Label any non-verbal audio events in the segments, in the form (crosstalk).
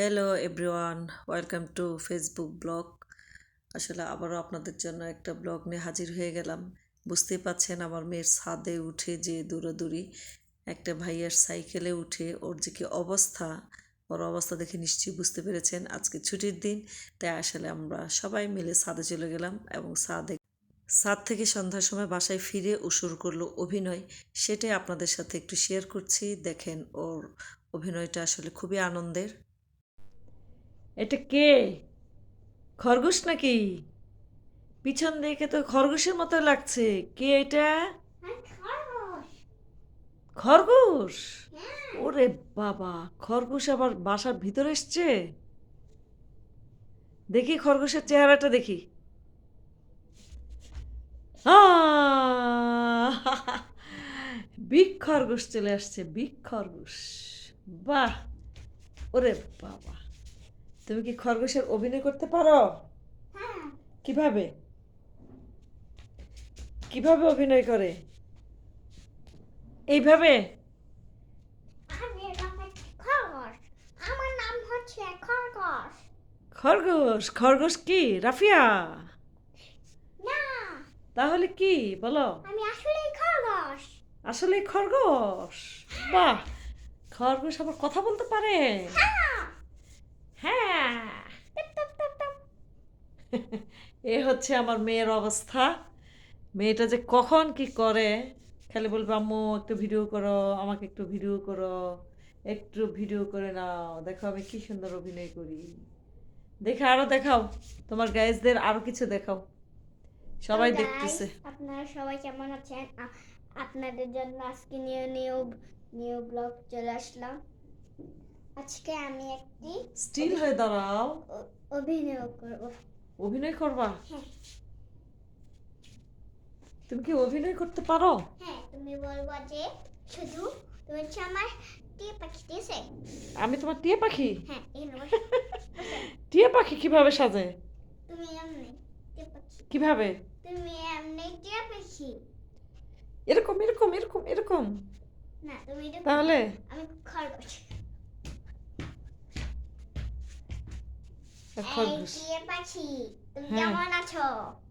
Hello everyone welcome to Facebook blog আসলে আবারও আপনাদের জন্য একটা ব্লগ নিয়ে হাজির হয়ে গেলাম। বুঝতেই পাচ্ছেন আমার মেয়ের ছাদে উঠে যে দৌড়াদৌড়ি, একটা ভাইয়ার সাইকেলে উঠে ওর যে কি অবস্থা, ওর অবস্থা দেখে নিশ্চয়ই বুঝতে পেরেছেন। আজকে ছুটির দিন, তাই আসলে আমরা সবাই মিলে ছাদে চলে গেলাম এবং ছাদে, ছাদ থেকে সন্ধ্যার সময় বাসায় ফিরে ও শুরু করল অভিনয়। সেটাই আপনাদের সাথে একটু শেয়ার করছি। দেখেন ওর অভিনয়টা আসলে খুবই আনন্দের। এটা কে? খরগোশ নাকি? পিছন দেখে তো খরগোশের মতো লাগছে। কে এটা? খরগোশ। ওরে বাবা খরগোশ আবার বাসার ভিতরে এসছে? দেখি খরগোশের চেহারাটা দেখি! বিগ খরগোশ চলে আসছে বিগ খরগোশ। বাহ! ওরে বাবা। তুমি কি খরগোশের অভিনয় করতে পারো? কীভাবে? কীভাবে অভিনয় করে? এইভাবে? খরগোশ। খরগোশ। কি? রাফিয়া? না। তাহলে কি? বলো। আমি আসলে খরগোশ। আসলে খরগোশ? বাহ! খরগোশ আবার কথা বলতে পারে। হ্যাঁ। হ্যাঁ। (laughs) এ হচ্ছে আমার মেয়ের অবস্থা। মেয়েটা যে কখন কি করে খালি বলবে আম্মু একটু ভিডিও করো আমাকে একটু ভিডিও করো একটু ভিডিও করে নাও। দেখো আমি কি সুন্দর অভিনয় করি। দেখে আরও দেখাও। তোমার গাইজদের আরও কিছু দেখাও। সবাই দেখতেছে। আপনারা সবাই কেমন আছেন? আপনাদের জন্য আজকে নিউ নিউ নিউ ব্লগ চলে আসলাম। আজকে আমি একটি স্টিল হয়ে দাঁড়াও। অভিনয় করব। অভিনয় করবা? হ্যাঁ। তুমি কি অভিনয় করতে পারো? হ্যাঁ তুমি বলব যে শুধু তুমি হচ্ছে আমার টিয়া পাখি দিয়েছে আমি তোমার টিয়া পাখি? হ্যাঁ (laughs) টিয়া পাখি কীভাবে সাজে? তুমি এমনি কীভাবে? তুমি এমনি টিয়া পাখি। এরকম এরকম এরকম এরকম। না তুমি তাহলে? আমি খরগোশ। খরগোশ। হ্যাঁ। কেমন আছো?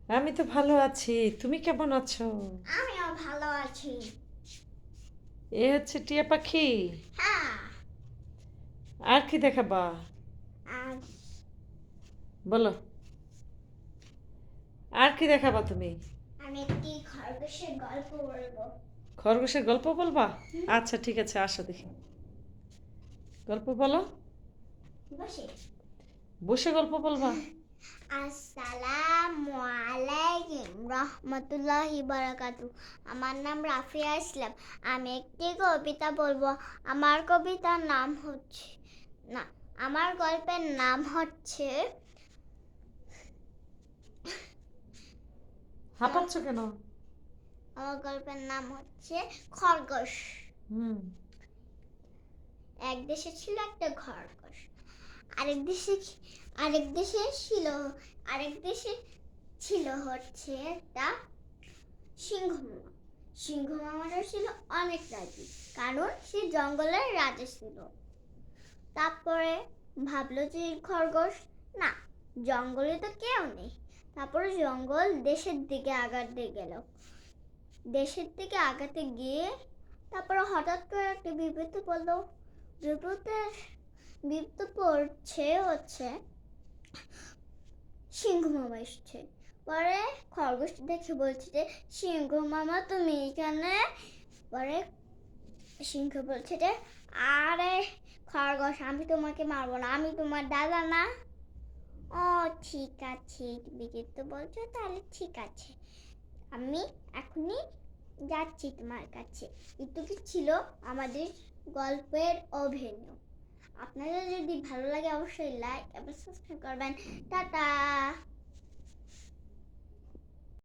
আমি তো ভালো আছি তুমি কেমন আছো? আমিও ভালো আছি। এ হচ্ছে টিয়া পাখি। হ্যাঁ। আর কি দেখাবা? বলো। আর কি দেখাবা তুমি? আমি একটি খরগোশের গল্প বলব। খরগোশের গল্প বলবা? আচ্ছা ঠিক আছে আসো দেখি। গল্প বলো। বসে। বসে গল্প বলবা। আসসালামু আলাইকুম রহমতুল্লাহি বারাকাতু আমার নাম রাফিয়া ইসলাম। আমি একটি কবিতা বলব। আমার কবিতার নাম হচ্ছে না আমার গল্পের নাম হচ্ছে হাঁপাচ্ছ কেন? আমার গল্পের নাম হচ্ছে খরগোশ। হুম। এক দেশে ছিল একটা খরগোশ। আরেক দেশে আরেক দেশে ছিল, আরেক দেশে ছিল হচ্ছে একটা সিংহ মামা সিংহ মামাটা ছিল অনেক রাজি, কারণ সে জঙ্গলের রাজা ছিল। তারপরে ভাবলো যে খরগোশ, না, জঙ্গলে তো কেউ নেই। তারপরে জঙ্গল দেশের দিকে আগাতে গেল। দেশের দিকে আগাতে গিয়ে তারপরে হঠাৎ করে একটা বিপদে পড়ল। বিপদের বিপদ পড়ছে হচ্ছে সিংহ মামা এসছে। পরে খরগোশ দেখে বলছে যে, সিংহ মামা, তুমি এখানে? পরে সিংহ বলছে যে, আরে খরগোশ, আমি তোমাকে মারবো না, আমি তোমার দাদা না। ও, ঠিক আছে তুমি যেহেতু বলছো, তাহলে ঠিক আছে। আমি এখনই যাচ্ছি তোমার কাছে। এটুকু ছিল আমাদের গল্পের অভিনয়। আপনাদের যদি ভালো লাগে অবশ্যই লাইক এবং সাবস্ক্রাইব করবেন। টাটা!